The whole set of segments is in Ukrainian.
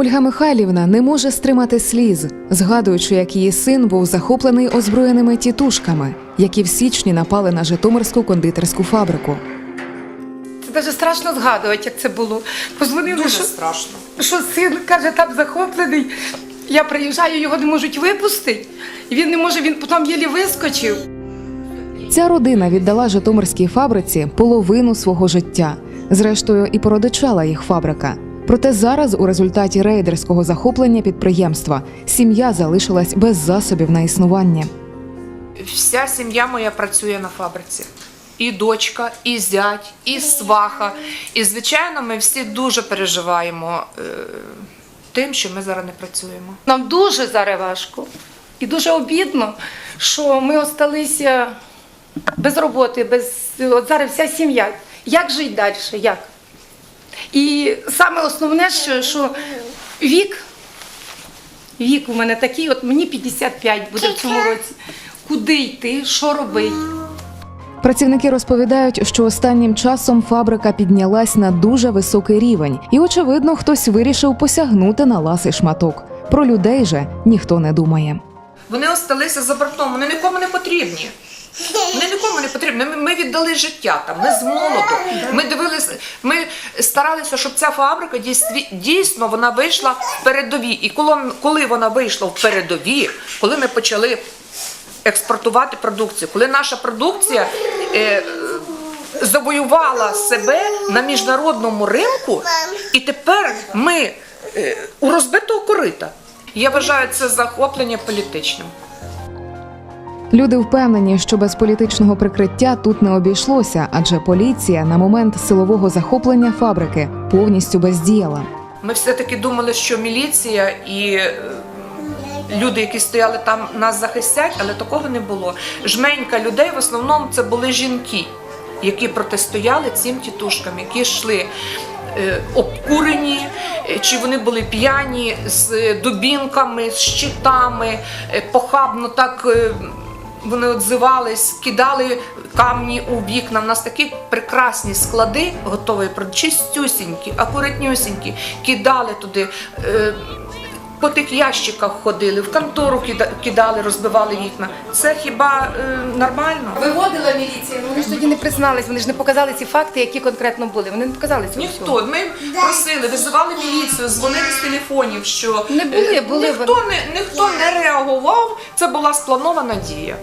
Ольга Михайлівна не може стримати сліз, згадуючи, як її син був захоплений озброєними тітушками, які в січні напали на Житомирську кондитерську фабрику. Це навіть страшно згадувати, як це було. Позвонили, Дуже що, страшно. що син каже, там захоплений. Я приїжджаю, його не можуть випустити. Він не може, він потім єлі вискочив. Ця родина віддала Житомирській фабриці половину свого життя. Зрештою, і породичала їх фабрика. Проте зараз, у результаті рейдерського захоплення підприємства, сім'я залишилась без засобів на існування. Вся сім'я моя працює на фабриці. І дочка, і зять, і сваха. І, звичайно, ми всі дуже переживаємо е, тим, що ми зараз не працюємо. Нам дуже зараз важко і дуже обідно, що ми осталися без роботи, без от зараз вся сім'я. Як жити далі? Як? І саме основне, що, що вік, вік у мене такий, от мені 55 буде в цьому році. Куди йти, що робити? Працівники розповідають, що останнім часом фабрика піднялась на дуже високий рівень, і очевидно, хтось вирішив посягнути на ласий шматок. Про людей же ніхто не думає. Вони осталися за бортом, вони нікому не потрібні. Вони нікому не потрібні. Ми, віддали життя там, ми з молоду. Ми дивилися, ми старалися, щоб ця фабрика дійсно вона вийшла в передові. І коли, вона вийшла в передові, коли ми почали експортувати продукцію, коли наша продукція е, завоювала себе на міжнародному ринку, і тепер ми е, у розбитого корита. Я вважаю це захоплення політичним. Люди впевнені, що без політичного прикриття тут не обійшлося, адже поліція на момент силового захоплення фабрики повністю бездіяла. Ми все-таки думали, що міліція і е, люди, які стояли там, нас захистять, але такого не було. Жменька людей в основному це були жінки, які протистояли цим тітушкам, які йшли. Е, Обкурені, е, чи вони були п'яні з дубінками, з щитами, е, похабно так е, вони отзивались, кидали камні у вікна. У нас такі прекрасні склади готові, чистюсінькі, акуратнюсінькі, кидали туди. е, По тих ящиках ходили, в контору кида- кидали, розбивали вікна. Це хіба е, нормально? Виводила міліція, ну, вони ж тоді не признались, вони ж не показали ці факти, які конкретно були. Вони не показали цього. всього. Ніхто. Ми просили, визивали міліцію, дзвонили з телефонів, що Не були, е, були ніхто не ніхто не реагував. Це була спланована дія.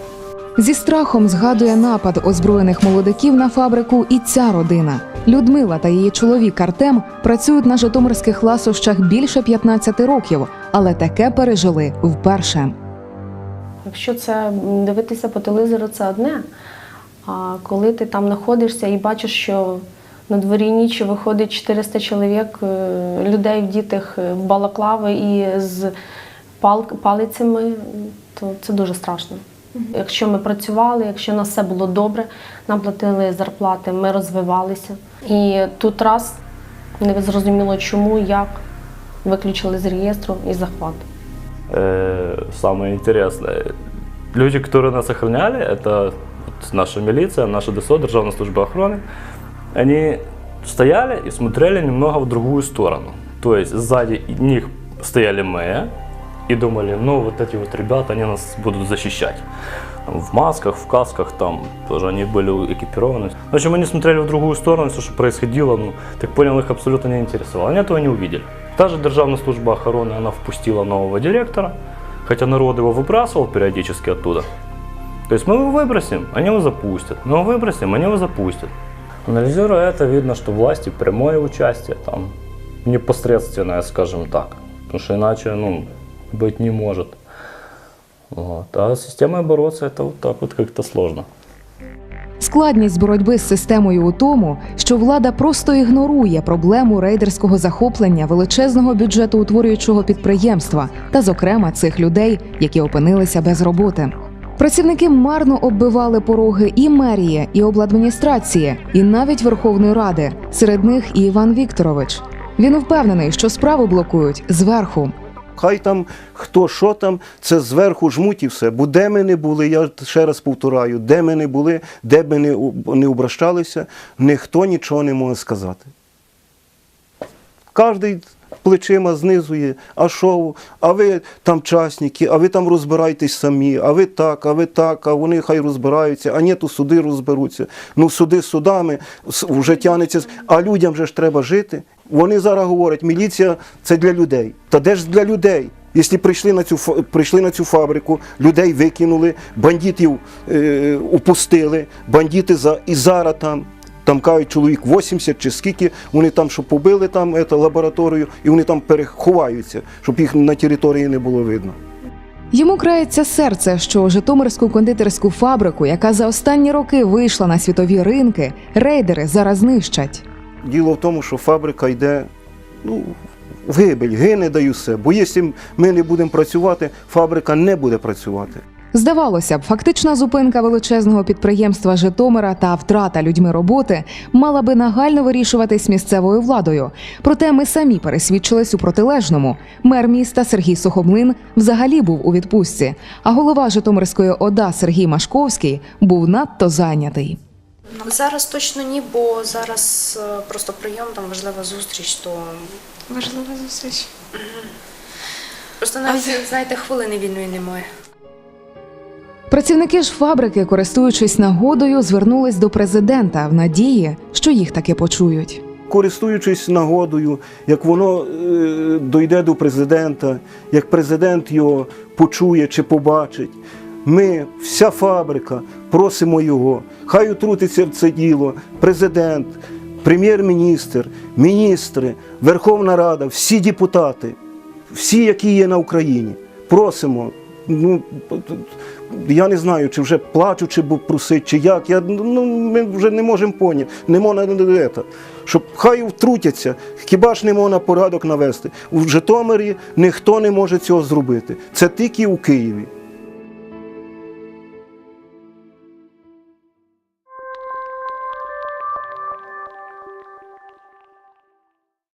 Зі страхом згадує напад озброєних молодиків на фабрику і ця родина. Людмила та її чоловік Артем працюють на житомирських ласощах більше 15 років, але таке пережили вперше. Якщо це дивитися по телевізору, це одне. А коли ти там знаходишся і бачиш, що на дворі ніч виходить 400 чоловік, е, людей вдітих в балаклави і з палицями, то це дуже страшно. Якщо ми працювали, якщо у нас все було добре, нам платили зарплати, ми розвивалися. І тут раз не зрозуміло чому, як виключили з реєстру і захват. Э, самое интересное. Люди, которые нас охраняли, это вот наша милиция, наша ДСО, Державная служба охраны, они стояли и смотрели немного в другую сторону. То есть сзади них стояли мы И думали, ну вот эти вот ребята, они нас будут защищать. В масках, в касках там тоже они были экипированы. В общем, они смотрели в другую сторону, все, что происходило, ну, так понял, их абсолютно не интересовало. Они этого не увидели. Та же Державная служба охраны, она впустила нового директора, хотя народ его выбрасывал периодически оттуда. То есть мы его выбросим, они его запустят. Мы его выбросим, они его запустят. Анализируя это, видно, что власти прямое участие там непосредственное, скажем так. Потому что иначе, ну, быть не может. Вот. А с системой бороться это вот так вот как-то сложно. Складність боротьби з системою у тому, що влада просто ігнорує проблему рейдерського захоплення величезного бюджету утворюючого підприємства та, зокрема, цих людей, які опинилися без роботи. Працівники марно оббивали пороги і мерії, і обладміністрації, і навіть Верховної Ради. Серед них і Іван Вікторович. Він впевнений, що справу блокують зверху. Хай там хто що там, це зверху жмуть і все. Бо де ми не були, я ще раз повтораю, де ми не були, де би не, не обращалися, ніхто нічого не може сказати. Кожний плечима знизує, а що, а ви там частники, а ви там розбирайтесь самі, а ви так, а ви так, а вони хай розбираються, а ні, то суди розберуться. Ну, суди судами вже тянеться, а людям же ж треба жити. Вони зараз говорять, міліція це для людей. Та де ж для людей? Якщо прийшли на цю прийшли на цю фабрику, людей викинули, бандитів е, упустили, бандити за і зараз там. Там кажуть, чоловік 80 чи скільки, вони там, що побили там ето, лабораторію, і вони там переховаються, щоб їх на території не було видно. Йому крається серце, що Житомирську кондитерську фабрику, яка за останні роки вийшла на світові ринки, рейдери зараз знищать. Діло в тому, що фабрика йде ну, в гибель, гине даю все. Бо якщо ми не будемо працювати, фабрика не буде працювати. Здавалося б, фактична зупинка величезного підприємства Житомира та втрата людьми роботи мала би нагально вирішуватись місцевою владою. Проте ми самі пересвідчились у протилежному. Мер міста Сергій Сухомлин взагалі був у відпустці, а голова Житомирської ОДА Сергій Машковський був надто зайнятий. Зараз точно ні, бо зараз е, просто прийом, там важлива зустріч, то Важлива зустріч. просто навіть, знаєте, хвилини вільної немає. Працівники ж фабрики, користуючись нагодою, звернулись до президента в надії, що їх таки почують. Користуючись нагодою, як воно е, дойде до президента, як президент його почує чи побачить, ми, вся фабрика, просимо його, хай утрутиться в це діло, президент, прем'єр-міністр, міністри, Верховна Рада, всі депутати, всі, які є на Україні. Просимо. Ну, я не знаю, чи вже плачу, чи був просить, чи як. Я, ну, ми вже не можемо поняти. Не можна не. Щоб хай втрутяться, хіба ж не можна порядок навести. У Житомирі ніхто не може цього зробити. Це тільки у Києві.